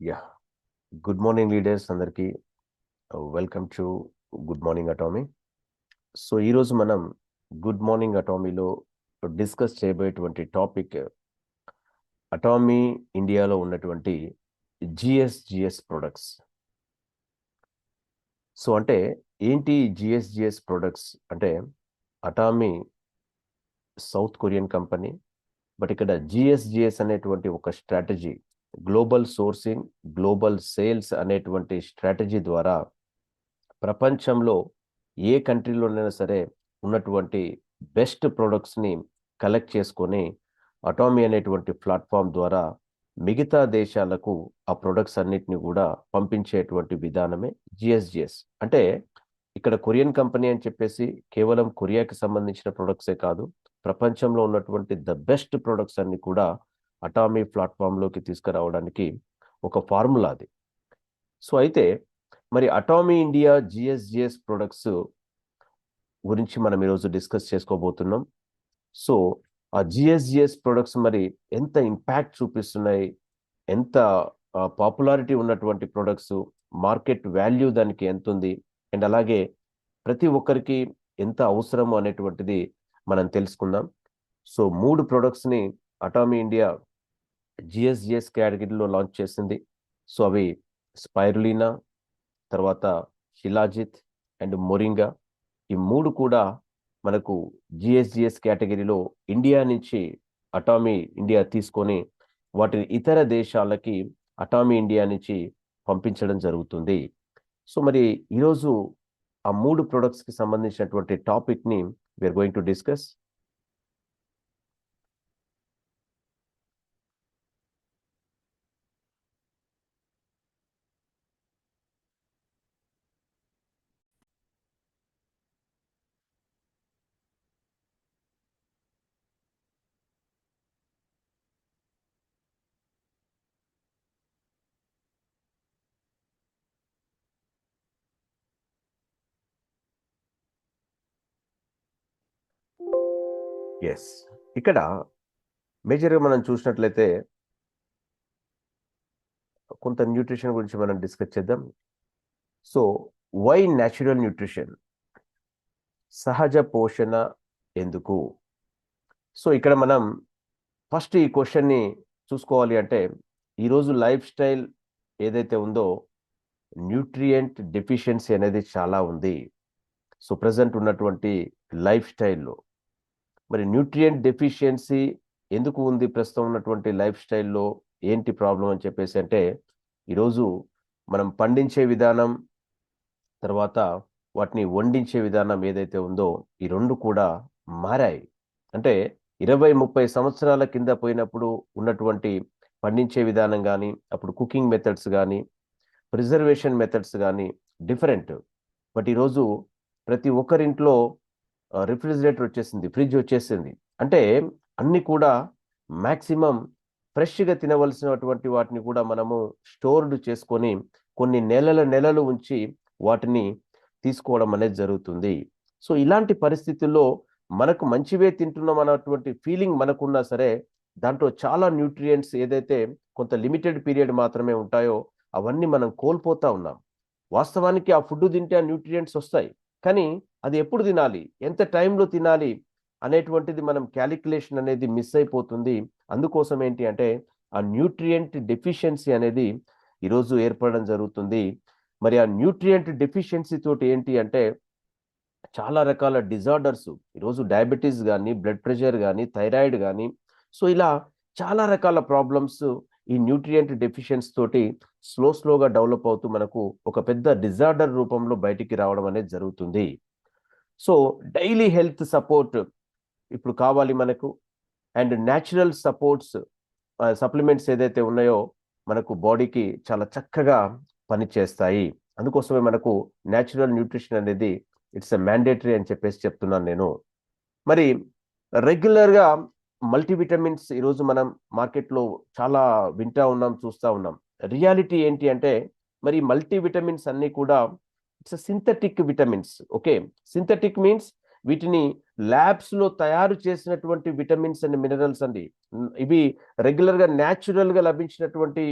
Yeah good morning leaders అందరికీ welcome to good morning Atomy so ఈరోజు మనం good morning అటామీలో డిస్కస్ చేయబోయేటువంటి టాపిక్ అటామీ ఇండియాలో ఉన్నటువంటి G S G S products so అంటే ఏంటి జిఎస్జిఎస్ ప్రొడక్ట్స్ అంటే Atomy South Korean company but ఇక్కడ జిఎస్జిఎస్ అనేటువంటి ఒక strategy global sourcing global sales అనేటువంటి స్ట్రాటజీ ద్వారా ప్రపంచంలో ఏ కంట్రీలోనైనా సరే ఉన్నటువంటి బెస్ట్ ప్రొడక్ట్స్ని కలెక్ట్ చేసుకొని అటామీ అనేటువంటి ప్లాట్ఫామ్ ద్వారా మిగతా దేశాలకు ఆ ప్రొడక్ట్స్ అన్నిటిని కూడా పంపించేటువంటి విధానమే జిఎస్జిఎస్. అంటే ఇక్కడ కొరియన్ కంపెనీ అని చెప్పేసి కేవలం కొరియాకి సంబంధించిన ప్రొడక్ట్సే కాదు ప్రపంచంలో ఉన్నటువంటి ద బెస్ట్ ప్రొడక్ట్స్ అన్ని కూడా అటామీ ప్లాట్ఫామ్లోకి తీసుకురావడానికి ఒక ఫార్ములా అది. సో అయితే మరి అటామీ ఇండియా జిఎస్జిఎస్ ప్రొడక్ట్స్ గురించి మనం ఈరోజు డిస్కస్ చేసుకోబోతున్నాం. సో ఆ జిఎస్జిఎస్ ప్రొడక్ట్స్ మరి ఎంత ఇంపాక్ట్ చూపిస్తున్నాయి? ఎంత పాపులారిటీ ఉన్నటువంటి ప్రొడక్ట్స్? మార్కెట్ వాల్యూ దానికి ఎంత ఉంది అండ్ అలాగే ప్రతి ఒక్కరికి ఎంత అవసరము అనేటువంటిది మనం తెలుసుకుందాం. సో మూడు ప్రొడక్ట్స్ని అటామీ ఇండియా జిఎస్జిఎస్ కేటగిరీలో లాంచ్ చేసింది. సో అవి స్పైరులీనా తర్వాత శిలాజిత్ అండ్ మొరింగా. ఈ మూడు కూడా మనకు జిఎస్జిఎస్ కేటగిరీలో ఇండియా నుంచి అటామీ ఇండియా తీసుకొని వాటిని ఇతర దేశాలకి అటామీ ఇండియా నుంచి పంపించడం జరుగుతుంది. సో మరి ఈరోజు ఆ మూడు ప్రొడక్ట్స్కి సంబంధించినటువంటి టాపిక్ని we're going to discuss yes ఇక్కడ మేజర్గా మనం చూసినట్లయితే కొంత న్యూట్రిషన్ గురించి మనం డిస్కస్ చేద్దాం. సో వై న్యాచురల్ న్యూట్రిషన్ సహజ పోషణ ఎందుకు? సో ఇక్కడ మనం ఫస్ట్ ఈ క్వశ్చన్ని చూసుకోవాలి అంటే ఈరోజు లైఫ్ స్టైల్ ఏదైతే ఉందో న్యూట్రియంట్ డెఫిషియన్సీ అనేది చాలా ఉంది. సో ప్రజెంట్ ఉన్నటువంటి లైఫ్ స్టైల్లో మరి న్యూట్రియంట్ డెఫిషియన్సీ ఎందుకు ఉంది ప్రస్తుతం ఉన్నటువంటి లైఫ్ స్టైల్లో ఏంటి ప్రాబ్లం అని చెప్పేసి అంటే ఈరోజు మనం పండించే విధానం తర్వాత వాటిని వండించే విధానం ఏదైతే ఉందో ఈ రెండు కూడా మారాయి. అంటే ఇరవై ముప్పై సంవత్సరాల కింద పోయినప్పుడు ఉన్నటువంటి పండించే విధానం కానీ అప్పుడు కుకింగ్ మెథడ్స్ కానీ ప్రిజర్వేషన్ మెథడ్స్ కానీ డిఫరెంట్ బట్ ఈరోజు ప్రతి ఒక్కరింట్లో రిఫ్రిజిరేటర్ వచ్చేసింది ఫ్రిడ్జ్ వచ్చేసింది. అంటే అన్ని కూడా మ్యాక్సిమం ఫ్రెష్గా తినవలసినటువంటి వాటిని కూడా మనము స్టోర్డ్ చేసుకొని కొన్ని నెలల నెలలు ఉంచి వాటిని తీసుకోవడం అనేది జరుగుతుంది. సో ఇలాంటి పరిస్థితుల్లో మనకు మంచివే తింటున్నాం అన్నటువంటి ఫీలింగ్ మనకున్నా సరే దాంట్లో చాలా న్యూట్రియంట్స్ ఏదైతే కొంత లిమిటెడ్ పీరియడ్ మాత్రమే ఉంటాయో అవన్నీ మనం కోల్పోతా ఉన్నాం. వాస్తవానికి ఆ ఫుడ్ తింటే ఆ న్యూట్రియంట్స్ వస్తాయి. కానీ అది ఎప్పుడు తినాలి? ఎంత టైంలో తినాలి? అనేటువంటిది మనం క్యాలిక్యులేషన్ అనేది మిస్ అయిపోతుంది. అందుకోసం ఏంటి అంటే ఆ న్యూట్రియంట్ డెఫిషియన్సీ అనేది ఈరోజు ఏర్పడడం జరుగుతుంది. మరి ఆ న్యూట్రియంట్ డెఫిషియన్సీ తోటి ఏంటి అంటే చాలా రకాల డిజార్డర్స్ ఈరోజు డయాబెటీస్ కానీ బ్లడ్ ప్రెషర్ కానీ థైరాయిడ్ కానీ సో ఇలా చాలా రకాల ప్రాబ్లమ్స్ ఈ న్యూట్రియంట్ డెఫిషియన్స్ తోటి స్లో స్లోగా డెవలప్ అవుతూ మనకు ఒక పెద్ద డిజార్డర్ రూపంలో బయటికి రావడం అనేది జరుగుతుంది. సో డైలీ హెల్త్ సపోర్ట్ ఇప్పుడు కావాలి మనకు. అండ్ న్యాచురల్ సపోర్ట్స్ సప్లిమెంట్స్ ఏదైతే ఉన్నాయో మనకు బాడీకి చాలా చక్కగా పనిచేస్తాయి. అందుకోసమే మనకు న్యాచురల్ న్యూట్రిషన్ అనేది ఇట్స్ ఎ మ్యాండేటరీ అని చెప్పేసి చెప్తున్నాను నేను. మరి రెగ్యులర్గా మల్టీవిటమిన్స్ ఈరోజు మనం మార్కెట్లో చాలా వింటా ఉన్నాం చూస్తూ ఉన్నాం. రియాలిటీ ఏంటి అంటే మరి మల్టీవిటమిన్స్ అన్నీ కూడా it's synthetic vitamins okay? Synthetic means వీటిని ల్యాబ్స్లో తయారు చేసినటువంటి విటమిన్స్ అండ్ మినరల్స్ అండి. ఇవి రెగ్యులర్గా న్యాచురల్గా లభించినటువంటి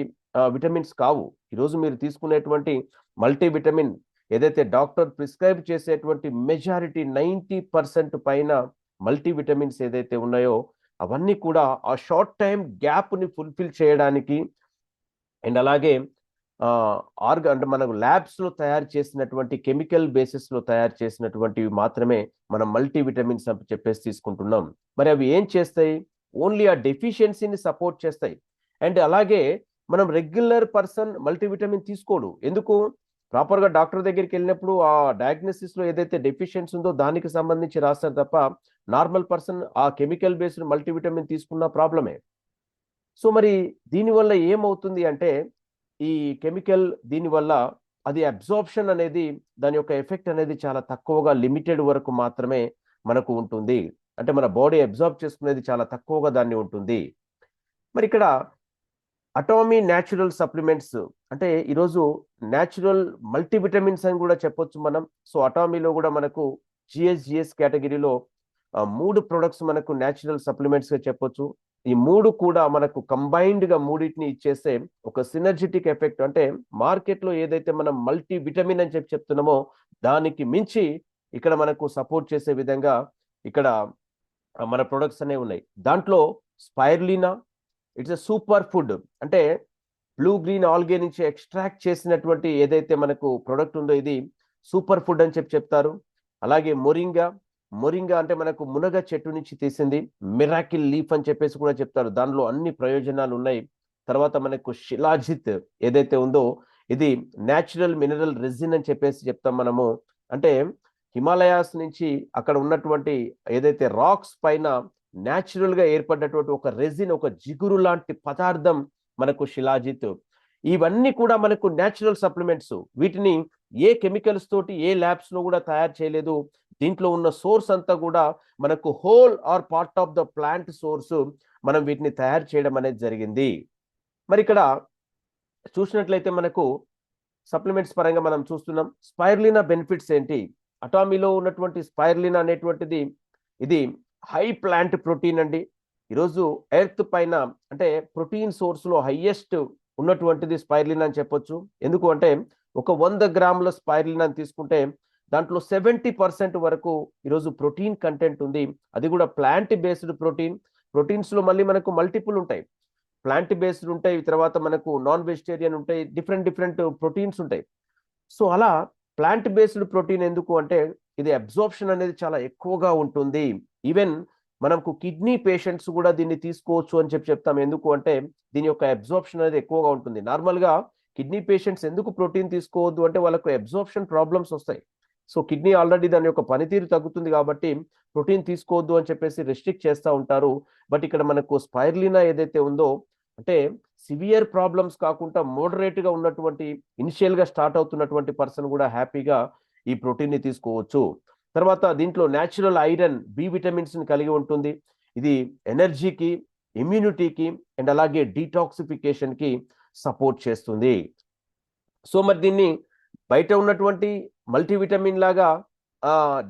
విటమిన్స్ కావు. ఈరోజు మీరు తీసుకునేటువంటి మల్టీ విటమిన్ ఏదైతే డాక్టర్ ప్రిస్క్రైబ్ చేసేటువంటి మెజారిటీ నైంటీ పర్సెంట్ పైన మల్టీ విటమిన్స్ ఏదైతే ఉన్నాయో అవన్నీ కూడా ఆ షార్ట్ టైం గ్యాప్ని ఫుల్ఫిల్ చేయడానికి అండ్ అలాగే ఆర్గ అంటే మనకు ల్యాబ్స్లో తయారు చేసినటువంటి కెమికల్ బేసిస్లో తయారు చేసినటువంటివి మాత్రమే మనం మల్టీ విటమిన్స్ అని చెప్పేసి తీసుకుంటున్నాం. మరి అవి ఏం చేస్తాయి? ఓన్లీ ఆ డెఫిషియన్సీని సపోర్ట్ చేస్తాయి. అండ్ అలాగే మనం రెగ్యులర్ పర్సన్ మల్టీవిటమిన్ తీసుకోడు. ఎందుకు? ప్రాపర్గా డాక్టర్ దగ్గరికి వెళ్ళినప్పుడు ఆ డయాగ్నోసిస్లో ఏదైతే డెఫిషియన్సీ ఉందో దానికి సంబంధించి రాస్తారు తప్ప నార్మల్ పర్సన్ ఆ కెమికల్ బేస్డ్ మల్టీవిటమిన్ తీసుకున్న ప్రాబ్లమే సో మరి దీనివల్ల ఏమవుతుంది అంటే ఈ కెమికల్ దీనివల్ల అది అబ్జార్ప్షన్ అనేది దాని యొక్క ఎఫెక్ట్ అనేది చాలా తక్కువగా లిమిటెడ్ వరకు మాత్రమే మనకు ఉంటుంది. అంటే మన బాడీ అబ్జార్బ్ చేసుకునేది చాలా తక్కువగా దాన్ని ఉంటుంది. మరి ఇక్కడ అటామీ న్యాచురల్ సప్లిమెంట్స్ అంటే ఈరోజు న్యాచురల్ మల్టీవిటమిన్స్ అని కూడా చెప్పొచ్చు మనం. సో అటామీలో కూడా మనకు జిఎస్జిఎస్ కేటగిరీలో మూడు ప్రొడక్ట్స్ మనకు న్యాచురల్ సప్లిమెంట్స్గా చెప్పొచ్చు. ఈ మూడు కూడా మనకు కంబైన్డ్గా మూడింటిని ఇచ్చేస్తే ఒక సినర్జిటిక్ ఎఫెక్ట్ అంటే మార్కెట్లో ఏదైతే మనం మల్టీ విటమిన్ అని చెప్పి చెప్తున్నామో దానికి మించి ఇక్కడ మనకు సపోర్ట్ చేసే విధంగా ఇక్కడ మన ప్రొడక్ట్స్ అనేవి ఉన్నాయి. దాంట్లో spirulina it's a super food. అంటే బ్లూ గ్రీన్ ఆల్గే నుంచి ఎక్స్ట్రాక్ట్ చేసినటువంటి ఏదైతే మనకు ప్రొడక్ట్ ఉందో ఇది సూపర్ ఫుడ్ అని చెప్పి చెప్తారు. అలాగే మొరింగా మొరింగా అంటే మనకు మునగ చెట్టు నుంచి తీసింది మిరాకిల్ లీఫ్ అని చెప్పేసి కూడా చెప్తారు. దానిలో అన్ని ప్రయోజనాలు ఉన్నాయి. తర్వాత మనకు శిలాజిత్ ఏదైతే ఉందో ఇది న్యాచురల్ మినరల్ రెజిన్ అని చెప్పేసి చెప్తాం మనము. అంటే హిమాలయాస్ నుంచి అక్కడ ఉన్నటువంటి ఏదైతే రాక్స్ పైన న్యాచురల్గా ఏర్పడినటువంటి ఒక రెజిన్ ఒక జిగురు లాంటి పదార్థం మనకు శిలాజిత్ ఇవన్నీ కూడా మనకు న్యాచురల్ సప్లిమెంట్స్ వీటిని ఏ కెమికల్స్ తోటి ఏ ల్యాబ్స్లో కూడా తయారు చేయలేదు. దీంట్లో ఉన్న సోర్స్ అంతా కూడా మనకు whole are part of the plant source మనం వీటిని తయారు చేయడం అనేది జరిగింది. మరి ఇక్కడ చూసినట్లయితే మనకు సప్లిమెంట్స్ పరంగా మనం చూస్తున్నాం. స్పైర్లినా బెనిఫిట్స్ ఏంటి? అటామీలో ఉన్నటువంటి స్పైర్లినా అనేటువంటిది ఇది హై ప్లాంట్ ప్రోటీన్ అండి. ఈరోజు ఎర్త్ పైన అంటే ప్రోటీన్ సోర్స్లో హైయెస్ట్ ఉన్నటువంటిది స్పైర్లిన్ అని చెప్పొచ్చు. ఎందుకు అంటే ఒక వంద గ్రాముల స్పైర్లిన్ అని తీసుకుంటే దాంట్లో సెవెంటీ పర్సెంట్ వరకు ఈరోజు ప్రోటీన్ కంటెంట్ ఉంది. అది కూడా ప్లాంట్ బేస్డ్ ప్రోటీన్. ప్రోటీన్స్లో మళ్ళీ మనకు మల్టిపుల్ ఉంటాయి. ప్లాంట్ బేస్డ్ ఉంటాయి తర్వాత మనకు నాన్ వెజిటేరియన్ ఉంటాయి డిఫరెంట్ డిఫరెంట్ ప్రోటీన్స్ ఉంటాయి. సో అలా ప్లాంట్ బేస్డ్ ప్రోటీన్ ఎందుకు అంటే ఇది అబ్జార్ప్షన్ అనేది చాలా ఎక్కువగా ఉంటుంది. ఈవెన్ మనకు కిడ్నీ పేషెంట్స్ కూడా దీన్ని తీసుకోవచ్చు అని చెప్పి చెప్తాం. ఎందుకు అంటే దీని యొక్క అబ్జార్ప్షన్ అనేది ఎక్కువగా ఉంటుంది. నార్మల్గా కిడ్నీ పేషెంట్స్ ఎందుకు ప్రోటీన్ తీసుకోవద్దు అంటే వాళ్ళకు అబ్జార్ప్షన్ ప్రాబ్లమ్స్ వస్తాయి. సో కిడ్నీ ఆల్రెడీ దాని యొక్క పనితీరు తగ్గుతుంది కాబట్టి ప్రోటీన్ తీసుకోవద్దు అని చెప్పేసి రెస్ట్రిక్ట్ చేస్తూ ఉంటారు. బట్ ఇక్కడ మనకు స్పైర్లినా ఏదైతే ఉందో అంటే సివియర్ ప్రాబ్లమ్స్ కాకుండా మోడరేట్గా ఉన్నటువంటి ఇనిషియల్గా స్టార్ట్ అవుతున్నటువంటి పర్సన్ కూడా హ్యాపీగా ఈ ప్రోటీన్ని తీసుకోవచ్చు. తర్వాత దీంట్లో న్యాచురల్ ఐరన్ బి విటమిన్స్ని కలిగి ఉంటుంది. ఇది ఎనర్జీకి ఇమ్యూనిటీకి అండ్ అలాగే డీటాక్సిఫికేషన్కి సపోర్ట్ చేస్తుంది. సో మరి దీన్ని బయట ఉన్నటువంటి మల్టీవిటమిన్ లాగా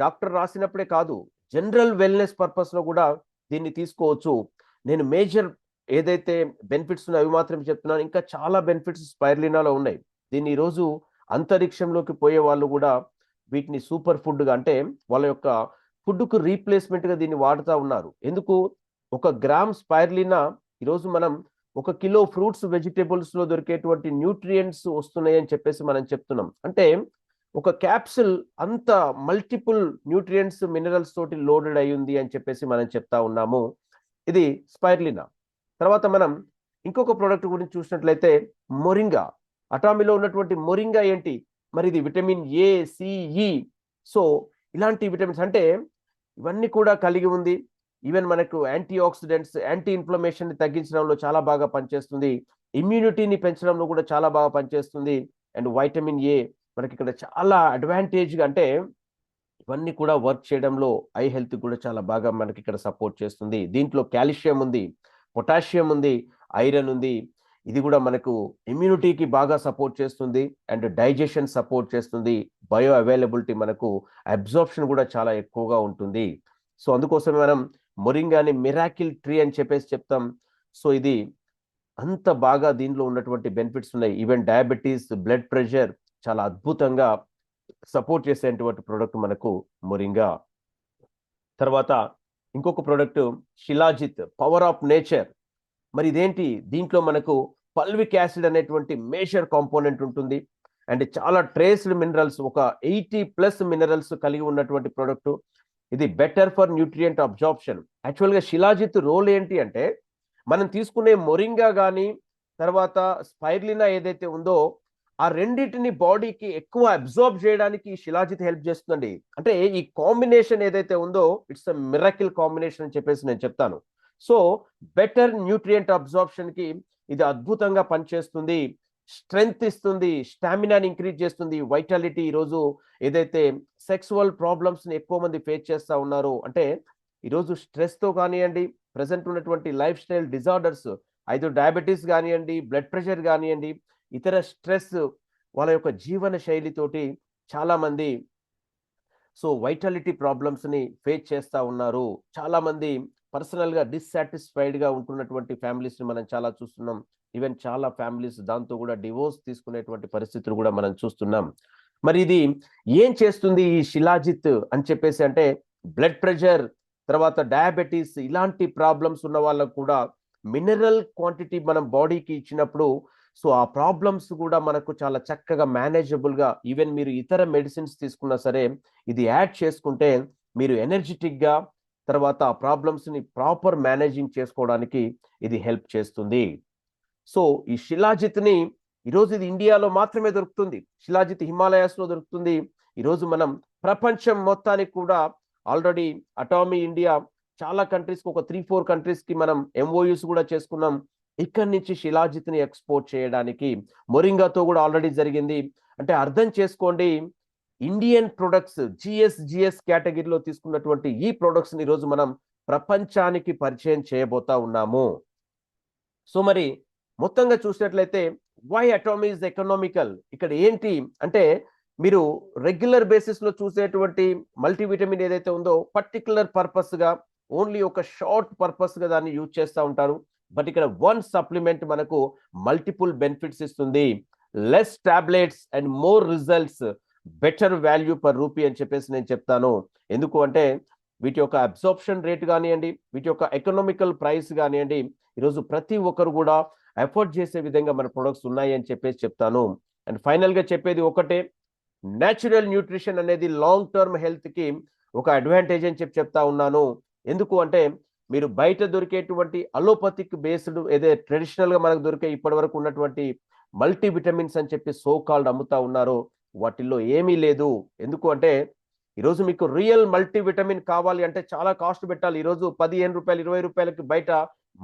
డాక్టర్ రాసినప్పుడే కాదు జనరల్ వెల్నెస్ పర్పస్లో కూడా దీన్ని తీసుకోవచ్చు. నేను మేజర్ ఏదైతే బెనిఫిట్స్ ఉన్నాయో అవి మాత్రం చెప్తున్నాను. ఇంకా చాలా బెనిఫిట్స్ స్పైర్లినాలో ఉన్నాయి. దీన్ని ఈరోజు అంతరిక్షంలోకి పోయే వాళ్ళు కూడా వీటిని సూపర్ ఫుడ్గా అంటే వాళ్ళ యొక్క ఫుడ్కు రీప్లేస్మెంట్గా దీన్ని వాడుతూ ఉన్నారు. ఎందుకు? ఒక గ్రామ్ స్పైర్లినా ఈరోజు మనం ఒక కిలో ఫ్రూట్స్ వెజిటేబుల్స్లో దొరికేటువంటి న్యూట్రియంట్స్ వస్తున్నాయి అని చెప్పేసి మనం చెప్తున్నాం. అంటే ఒక క్యాప్సిల్ అంత మల్టిపుల్ న్యూట్రియంట్స్ మినరల్స్ తోటి లోడెడ్ అయి ఉంది అని చెప్పేసి మనం చెప్తా ఉన్నాము. ఇది స్పైర్లినా. తర్వాత మనం ఇంకొక ప్రోడక్ట్ గురించి చూసినట్లయితే మొరింగా. అటామీలో ఉన్నటువంటి మొరింగా ఏంటి? మరి ఇది vitamin A C E so ఇలాంటి విటమిన్స్ అంటే ఇవన్నీ కూడా కలిగి ఉంది. ఈవెన్ మనకు యాంటీ ఆక్సిడెంట్స్ యాంటీ ఇన్ఫ్లమేషన్ తగ్గించడంలో చాలా బాగా పనిచేస్తుంది. ఇమ్యూనిటీని పెంచడంలో కూడా చాలా బాగా పనిచేస్తుంది. అండ్ వైటమిన్ ఏ మనకి ఇక్కడ చాలా అడ్వాంటేజ్గా అంటే ఇవన్నీ కూడా వర్క్ చేయడంలో ఐ హెల్త్ కూడా చాలా బాగా మనకి ఇక్కడ సపోర్ట్ చేస్తుంది. దీంట్లో కాల్షియం ఉంది పొటాషియం ఉంది ఐరన్ ఉంది ఇది కూడా మనకు ఇమ్యూనిటీకి బాగా సపోర్ట్ చేస్తుంది అండ్ డైజెషన్ సపోర్ట్ చేస్తుంది. బయో అవైలబిలిటీ మనకు అబ్జార్ప్షన్ కూడా చాలా ఎక్కువగా ఉంటుంది. సో అందుకోసం మనం మొరింగాని మిరాకిల్ ట్రీ అని చెప్పేసి చెప్తాం. సో ఇది అంత బాగా దీనిలో ఉన్నటువంటి బెనిఫిట్స్ ఉన్నాయి. ఈవెన్ డయాబెటీస్ బ్లడ్ ప్రెషర్ చాలా అద్భుతంగా సపోర్ట్ చేసేటువంటి ప్రోడక్ట్ మనకు మొరింగా తర్వాత ఇంకొక product shilajit power of nature మరి ఇదేంటి? దీంట్లో మనకు పల్విక్ యాసిడ్ అనేటువంటి మేజర్ కాంపోనెంట్ ఉంటుంది. అండ్ చాలా ట్రేస్డ్ మినరల్స్ ఒక ఎయిటీ ప్లస్ మినరల్స్ కలిగి ఉన్నటువంటి ప్రోడక్ట్. ఇది బెటర్ ఫర్ న్యూట్రియంట్ అబ్జార్ప్షన్. యాక్చువల్గా శిలాజిత్ రోల్ ఏంటి అంటే మనం తీసుకునే మొరింగా కానీ తర్వాత స్పైర్లినా ఏదైతే ఉందో ఆ రెండింటిని బాడీకి ఎక్కువ అబ్జార్బ్ చేయడానికి ఈ శిలాజిత్ హెల్ప్ చేస్తుందండి. అంటే ఈ కాంబినేషన్ ఏదైతే ఉందో ఇట్స్ అ మిరకిల్ కాంబినేషన్ అని చెప్పేసి నేను చెప్తాను. సో బెటర్ న్యూట్రియంట్ అబ్జార్ప్షన్కి ఇది అద్భుతంగా పనిచేస్తుంది స్ట్రెంగ్త్ ఇస్తుంది స్టామినాని ఇంక్రీజ్ చేస్తుంది వైటాలిటీ ఈరోజు ఏదైతే సెక్సువల్ ప్రాబ్లమ్స్ని ఎక్కువ మంది ఫేస్ చేస్తూ ఉన్నారో అంటే ఈరోజు స్ట్రెస్తో కానివ్వండి ప్రజెంట్ ఉన్నటువంటి లైఫ్ స్టైల్ డిజార్డర్స్ అయితే డయాబెటీస్ కానివ్వండి బ్లడ్ ప్రెషర్ కానివ్వండి ఇతర స్ట్రెస్ వాళ్ళ యొక్క జీవన శైలితోటి చాలామంది సో వైటాలిటీ ప్రాబ్లమ్స్ని ఫేస్ చేస్తూ ఉన్నారు. చాలామంది పర్సనల్గా డిస్సాటిస్ఫైడ్గా ఉంటున్నటువంటి ఫ్యామిలీస్ని మనం చాలా చూస్తున్నాం. ఈవెన్ చాలా ఫ్యామిలీస్ దాంతో కూడా డివోర్స్ తీసుకునేటువంటి పరిస్థితులు కూడా మనం చూస్తున్నాం. మరి ఇది ఏం చేస్తుంది ఈ శిలాజిత్ అని చెప్పేసి అంటే బ్లడ్ ప్రెషర్ తర్వాత డయాబెటీస్ ఇలాంటి ప్రాబ్లమ్స్ ఉన్న వాళ్ళకు కూడా మినరల్ క్వాంటిటీ మనం బాడీకి ఇచ్చినప్పుడు సో ఆ ప్రాబ్లమ్స్ కూడా మనకు చాలా చక్కగా మేనేజబుల్గా ఈవెన్ మీరు ఇతర మెడిసిన్స్ తీసుకున్నా సరే ఇది యాడ్ చేసుకుంటే మీరు ఎనర్జెటిక్గా తర్వాత ఆ ప్రాబ్లమ్స్ని ప్రాపర్ మేనేజింగ్ చేసుకోవడానికి ఇది హెల్ప్ చేస్తుంది. సో ఈ శిలాజిత్ని ఈరోజు ఇది ఇండియాలో మాత్రమే దొరుకుతుంది. శిలాజిత్ హిమాలయాస్లో దొరుకుతుంది. ఈరోజు మనం ప్రపంచం మొత్తానికి కూడా ఆల్రెడీ అటామీ ఇండియా చాలా కంట్రీస్కి ఒక త్రీ ఫోర్ కంట్రీస్కి మనం ఎంఓయూస్ కూడా చేసుకున్నాం. ఇక్కడి నుంచి శిలాజిత్ని ఎక్స్పోర్ట్ చేయడానికి మొరింగాతో కూడా ఆల్రెడీ జరిగింది. అంటే అర్థం చేసుకోండి ఇండియన్ ప్రొడక్ట్స్ జిఎస్ జిఎస్ కేటగిరీలో తీసుకున్నటువంటి ఈ ప్రొడక్ట్స్ని ఈరోజు మనం ప్రపంచానికి పరిచయం చేయబోతా ఉన్నాము. సో మరి మొత్తంగా చూసినట్లయితే వై అటామీ ఎకనామికల్ ఇక్కడ ఏంటి అంటే మీరు రెగ్యులర్ బేసిస్లో చూసేటువంటి మల్టీవిటమిన్ ఏదైతే ఉందో పర్టికులర్ పర్పస్గా ఓన్లీ ఒక షార్ట్ పర్పస్గా దాన్ని యూజ్ చేస్తూ ఉంటారు. బట్ ఇక్కడ వన్ సప్లిమెంట్ మనకు మల్టిపుల్ బెనిఫిట్స్ ఇస్తుంది. Less tablets and more results better value per rupee అని చెప్పేసి నేను చెప్తాను. ఎందుకు అంటే వీటి యొక్క అబ్జార్ప్షన్ రేట్ కానివ్వండి వీటి యొక్క ఎకనామికల్ ప్రైస్ కానివ్వండి ఈరోజు ప్రతి ఒక్కరు కూడా ఎఫోర్డ్ చేసే విధంగా మన ప్రొడక్ట్స్ ఉన్నాయి అని చెప్పేసి చెప్తాను. అండ్ ఫైనల్గా చెప్పేది ఒకటే న్యాచురల్ న్యూట్రిషన్ అనేది లాంగ్ టర్మ్ హెల్త్కి ఒక అడ్వాంటేజ్ అని చెప్పి చెప్తా ఉన్నాను. ఎందుకు అంటే మీరు బయట దొరికేటువంటి అలోపతిక్ బేస్డ్ ఏదే ట్రెడిషనల్గా మనకు దొరికే ఇప్పటి వరకు ఉన్నటువంటి మల్టీ విటమిన్స్ అని చెప్పి సో కాల్డ్ అమ్ముతా ఉన్నారు. వాటిల్లో ఏమీ లేదు. ఎందుకు అంటే ఈరోజు మీకు రియల్ మల్టీ విటమిన్ కావాలి అంటే చాలా కాస్ట్ పెట్టాలి. ఈరోజు పదిహేను రూపాయలు ఇరవై రూపాయలకి బయట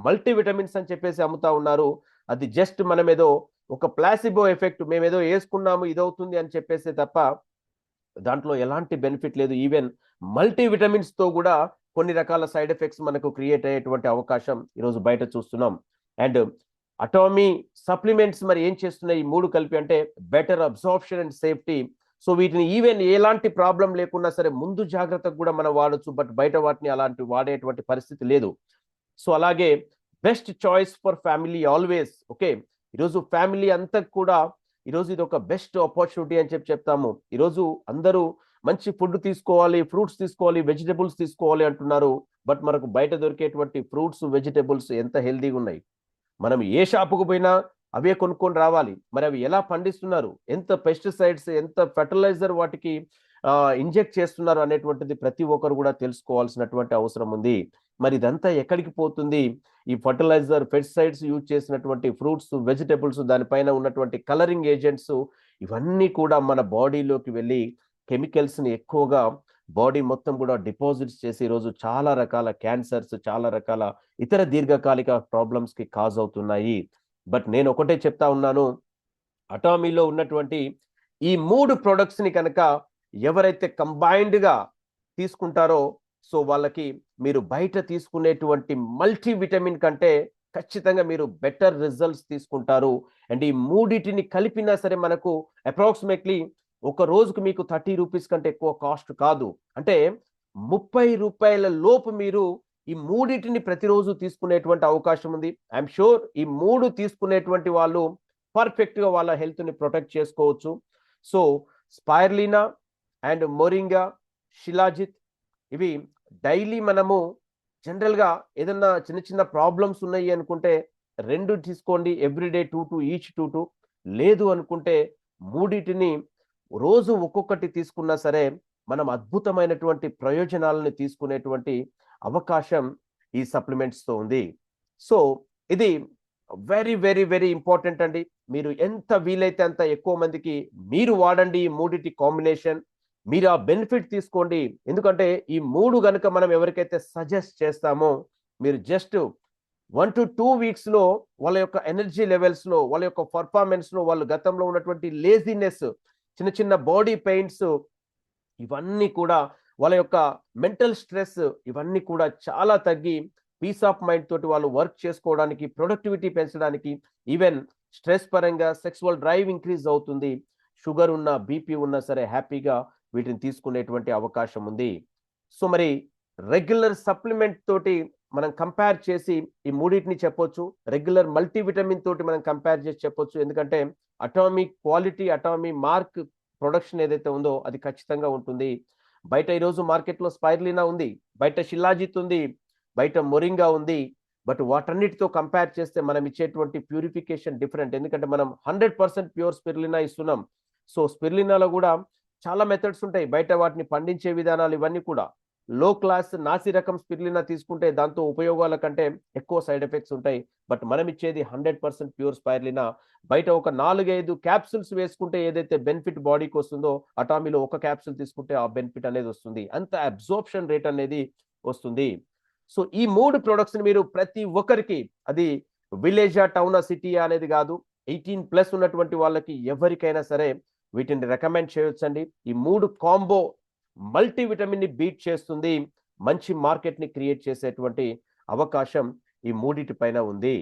మల్టీ విటమిన్స్ అని చెప్పేసి అమ్ముతా ఉన్నారు. అది జస్ట్ మనం ఏదో ఒక ప్లాసిబో ఎఫెక్ట్ మేము ఏదో వేసుకున్నాము ఇదవుతుంది అని చెప్పేసి తప్ప దాంట్లో ఎలాంటి బెనిఫిట్ లేదు. ఈవెన్ మల్టీవిటమిన్స్తో కూడా కొన్ని రకాల సైడ్ ఎఫెక్ట్స్ మనకు క్రియేట్ అయ్యేటువంటి అవకాశం ఈరోజు బయట చూస్తున్నాం. అండ్ అటామీ సప్లిమెంట్స్ మరి ఏం చేస్తున్నాయి? ఈ మూడు కలిపి అంటే better absorption and safety so వీటిని ఈవెన్ ఎలాంటి ప్రాబ్లం లేకున్నా సరే ముందు జాగ్రత్తకు కూడా మనం వాడచ్చు. బట్ బయట వాటిని అలాంటి వాడేటువంటి పరిస్థితి లేదు. సో అలాగే best choice for family always okay ఈరోజు ఫ్యామిలీ అంతా కూడా ఈరోజు ఇది ఒక బెస్ట్ ఆపర్చునిటీ అని చెప్పి చెప్తాము. ఈరోజు అందరూ మంచి ఫుడ్ తీసుకోవాలి ఫ్రూట్స్ తీసుకోవాలి వెజిటబుల్స్ తీసుకోవాలి అంటున్నారు. బట్ మనకు బయట దొరికేటువంటి ఫ్రూట్స్ వెజిటబుల్స్ ఎంత హెల్దీగా ఉన్నాయి? మనం ఏ షాపుకు పోయినా అవే కొనుక్కొని రావాలి. మరి అవి ఎలా పండిస్తున్నారు? ఎంత పెస్టిసైడ్స్ ఎంత ఫెర్టిలైజర్ వాటికి ఇంజెక్ట్ చేస్తున్నారు అనేటువంటిది ప్రతి ఒక్కరు కూడా తెలుసుకోవాల్సినటువంటి అవసరం ఉంది. మరి ఇదంతా ఎక్కడికి పోతుంది? ఈ ఫర్టిలైజర్ పెస్టిసైడ్స్ యూజ్ చేసినటువంటి ఫ్రూట్స్ వెజిటబుల్స్ దానిపైన ఉన్నటువంటి కలరింగ్ ఏజెంట్స్ ఇవన్నీ కూడా మన బాడీలోకి వెళ్ళి కెమికల్స్ని ఎక్కువగా బాడీ మొత్తం కూడా డిపాజిట్స్ చేసి ఈరోజు చాలా రకాల క్యాన్సర్స్ చాలా రకాల ఇతర దీర్ఘకాలిక ప్రాబ్లమ్స్కి కాజ్ అవుతున్నాయి. బట్ నేను ఒకటే చెప్తా ఉన్నాను. అటామీలో ఉన్నటువంటి ఈ మూడు ప్రొడక్ట్స్ని కనుక ఎవరైతే కంబైన్డ్గా తీసుకుంటారో సో వాళ్ళకి మీరు బయట తీసుకునేటువంటి మల్టీ విటమిన్ కంటే ఖచ్చితంగా మీరు బెటర్ రిజల్ట్స్ తీసుకుంటారు. అండ్ ఈ మూడిటిని కలిపినా సరే మనకు అప్రాక్సిమేట్లీ ఒక రోజుకు మీకు థర్టీ రూపీస్ కంటే ఎక్కువ కాస్ట్ కాదు. అంటే ముప్పై రూపాయల లోపు మీరు ఈ మూడింటిని ప్రతిరోజు తీసుకునేటువంటి అవకాశం ఉంది. ఐఎమ్ షూర్ ఈ మూడు తీసుకునేటువంటి వాళ్ళు పర్ఫెక్ట్గా వాళ్ళ హెల్త్ని ప్రొటెక్ట్ చేసుకోవచ్చు. So spirulina and moringa shilajit ఇవి డైలీ మనము జనరల్గా ఏదన్నా చిన్న చిన్న ప్రాబ్లమ్స్ ఉన్నాయి అనుకుంటే రెండు తీసుకోండి. Everyday two two each two two లేదు అనుకుంటే మూడింటిని రోజు ఒక్కొక్కటి తీసుకున్నా సరే మనం అద్భుతమైనటువంటి ప్రయోజనాలను తీసుకునేటువంటి అవకాశం ఈ సప్లిమెంట్స్తో ఉంది. సో ఇది వెరీ వెరీ వెరీ ఇంపార్టెంట్ అండి. మీరు ఎంత వీలైతే అంత ఎక్కువ మందికి మీరు వాడండి ఈ మూడిటి కాంబినేషన్. మీరు ఆ బెనిఫిట్ తీసుకోండి. ఎందుకంటే ఈ మూడు గనుక మనం ఎవరికైతే సజెస్ట్ చేస్తామో మీరు జస్ట్ వన్ టు టూ వీక్స్లో వాళ్ళ యొక్క ఎనర్జీ లెవెల్స్లో వాళ్ళ యొక్క పర్ఫార్మెన్స్లో వాళ్ళు గతంలో ఉన్నటువంటి లేజినెస్ చిన్న చిన్న బాడీ పెయిన్స్ ఇవన్నీ కూడా వాళ్ళ యొక్క మెంటల్ స్ట్రెస్ ఇవన్నీ కూడా చాలా తగ్గి పీస్ ఆఫ్ మైండ్ తోటి వాళ్ళు వర్క్ చేసుకోవడానికి ప్రొడక్టివిటీ పెంచడానికి ఈవెన్ స్ట్రెస్ పరంగా సెక్సువల్ డ్రైవ్ ఇంక్రీజ్ అవుతుంది. షుగర్ ఉన్న బీపీ ఉన్నా సరే హ్యాపీగా వీటిని తీసుకునేటువంటి అవకాశం ఉంది. సో మరి రెగ్యులర్ సప్లిమెంట్ తోటి మనం కంపేర్ చేసి ఈ మూడింటిని చెప్పొచ్చు. రెగ్యులర్ మల్టీవిటమిన్ తోటి మనం కంపేర్ చేసి చెప్పొచ్చు. ఎందుకంటే atomic quality atomic mark production ఏదైతే ఉందో అది ఖచ్చితంగా ఉంటుంది. బయట ఈరోజు మార్కెట్లో స్పైర్లీనా ఉంది బయట షిల్లాజిత్ ఉంది బయట మొరింగా ఉంది బట్ వాటన్నిటితో కంపేర్ చేస్తే మనం ఇచ్చేటువంటి ప్యూరిఫికేషన్ డిఫరెంట్. ఎందుకంటే మనం హండ్రెడ్ పర్సెంట్ ప్యూర్ స్పిర్లినా ఇస్తున్నాం. సో స్పిర్లినాలో కూడా చాలా మెథడ్స్ ఉంటాయి. బయట వాటిని పండించే విధానాలు ఇవన్నీ కూడా. లో క్లాస్ నాసి రకం స్పిర్లినా తీసుకుంటే దాంతో ఉపయోగాల కంటే ఎక్కువ సైడ్ ఎఫెక్ట్స్ ఉంటాయి. బట్ మనం ఇచ్చేది హండ్రెడ్ పర్సెంట్ ప్యూర్ స్పైర్లినా బయట ఒక నాలుగైదు క్యాప్సుల్స్ వేసుకుంటే ఏదైతే బెనిఫిట్ బాడీకి వస్తుందో అటామీలో ఒక క్యాప్సుల్ తీసుకుంటే ఆ బెనిఫిట్ అనేది వస్తుంది. అంత అబ్జార్ప్షన్ రేట్ అనేది వస్తుంది. సో ఈ మూడు ప్రొడక్ట్స్ని మీరు ప్రతి ఒక్కరికి అది విలేజా టౌనా సిటీ అనేది కాదు ఎయిటీన్ ప్లస్ ఉన్నటువంటి వాళ్ళకి ఎవరికైనా సరే వీటిని రికమెండ్ చేయొచ్చండి. ఈ మూడు కాంబో మల్టీవిటమిన్ని బీట్ చేస్తుంది మంచి మార్కెట్ని క్రియేట్ చేసేటువంటి అవకాశం ఈ మూడిటి పైన ఉంది.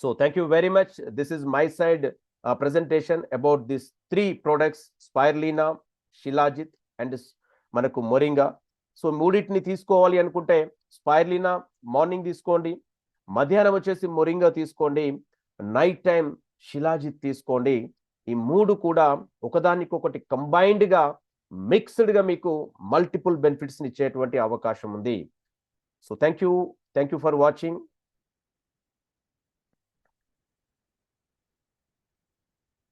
So thank you very much. This is my side presentation about this three products spirulina shilajit and మనకు మొరింగా. సో మూడింటిని తీసుకోవాలి అనుకుంటే స్పైర్లీనా మార్నింగ్ తీసుకోండి మధ్యాహ్నం వచ్చేసి మొరింగా తీసుకోండి నైట్ టైం షిలాజిత్ తీసుకోండి. ఈ మూడు కూడా ఒకదానికొకటి కంబైన్డ్గా మిక్స్డ్గా మిక్స్డ్గా మీకు మల్టిపుల్ బెనిఫిట్స్ ఇచ్చేటువంటి అవకాశం ఉంది. So thank you thank you for watching.